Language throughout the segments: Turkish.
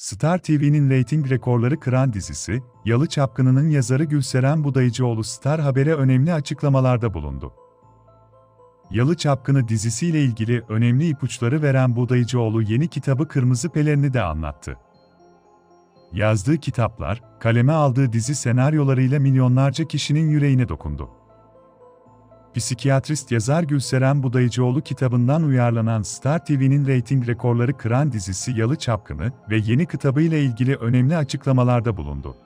Star TV'nin reyting rekorları kıran dizisi, Yalı Çapkını'nın yazarı Gülseren Budayıcıoğlu Star Haber'e önemli açıklamalarda bulundu. Yalı Çapkını dizisiyle ilgili önemli ipuçları veren Budayıcıoğlu yeni kitabı Kırmızı Pelerini de anlattı. Yazdığı kitaplar, kaleme aldığı dizi senaryolarıyla milyonlarca kişinin yüreğine dokundu. Psikiyatrist yazar Gülseren Budayıcıoğlu kitabından uyarlanan Star TV'nin reyting rekorları kıran dizisi Yalı Çapkını ve yeni kitabıyla ilgili önemli açıklamalarda bulundu.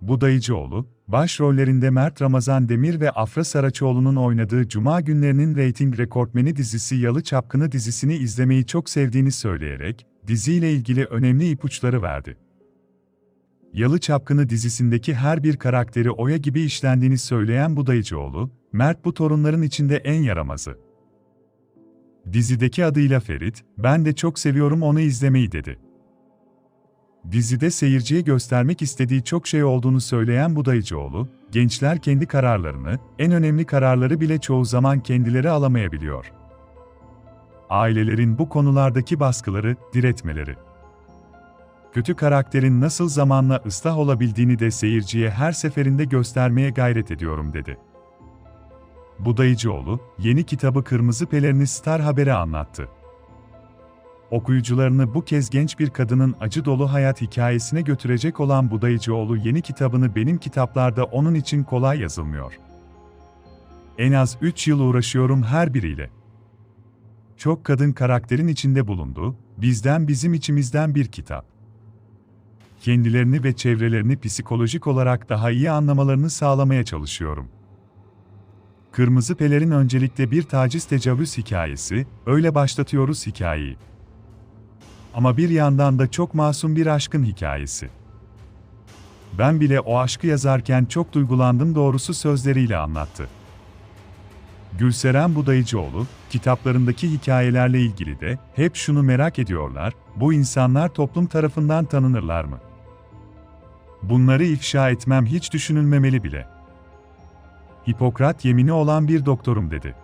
Budayıcıoğlu, başrollerinde Mert Ramazan Demir ve Afra Saraçoğlu'nun oynadığı Cuma günlerinin reyting rekortmeni dizisi Yalı Çapkını dizisini izlemeyi çok sevdiğini söyleyerek, diziyle ilgili önemli ipuçları verdi. Yalı Çapkını dizisindeki her bir karakteri Oya gibi işlendiğini söyleyen Budayıcıoğlu, Mert bu torunların içinde en yaramazı. Dizideki adıyla Ferit, ben de çok seviyorum onu izlemeyi dedi. Dizide seyirciye göstermek istediği çok şey olduğunu söyleyen Budayıcıoğlu, gençler kendi kararlarını, en önemli kararları bile çoğu zaman kendileri alamayabiliyor. Ailelerin bu konulardaki baskıları, diretmeleri kötü karakterin nasıl zamanla ıslah olabildiğini de seyirciye her seferinde göstermeye gayret ediyorum dedi. Budayıcıoğlu, yeni kitabı Kırmızı Pelerini Star Haber'e anlattı. Okuyucularını bu kez genç bir kadının acı dolu hayat hikayesine götürecek olan Budayıcıoğlu yeni kitabını benim kitaplarda onun için kolay yazılmıyor. En az 3 yıl uğraşıyorum her biriyle. Çok kadın karakterin içinde bulundu, bizden bizim içimizden bir kitap kendilerini ve çevrelerini psikolojik olarak daha iyi anlamalarını sağlamaya çalışıyorum. Kırmızı Pelerin öncelikle bir taciz tecavüz hikayesi, öyle başlatıyoruz hikayeyi. Ama bir yandan da çok masum bir aşkın hikayesi. Ben bile o aşkı yazarken çok duygulandım doğrusu sözleriyle anlattı. Gülseren Budayıcıoğlu, kitaplarındaki hikayelerle ilgili de hep şunu merak ediyorlar, bu insanlar toplum tarafından tanınırlar mı? Bunları ifşa etmem hiç düşünülmemeli bile. Hipokrat yemini olan bir doktorum dedi.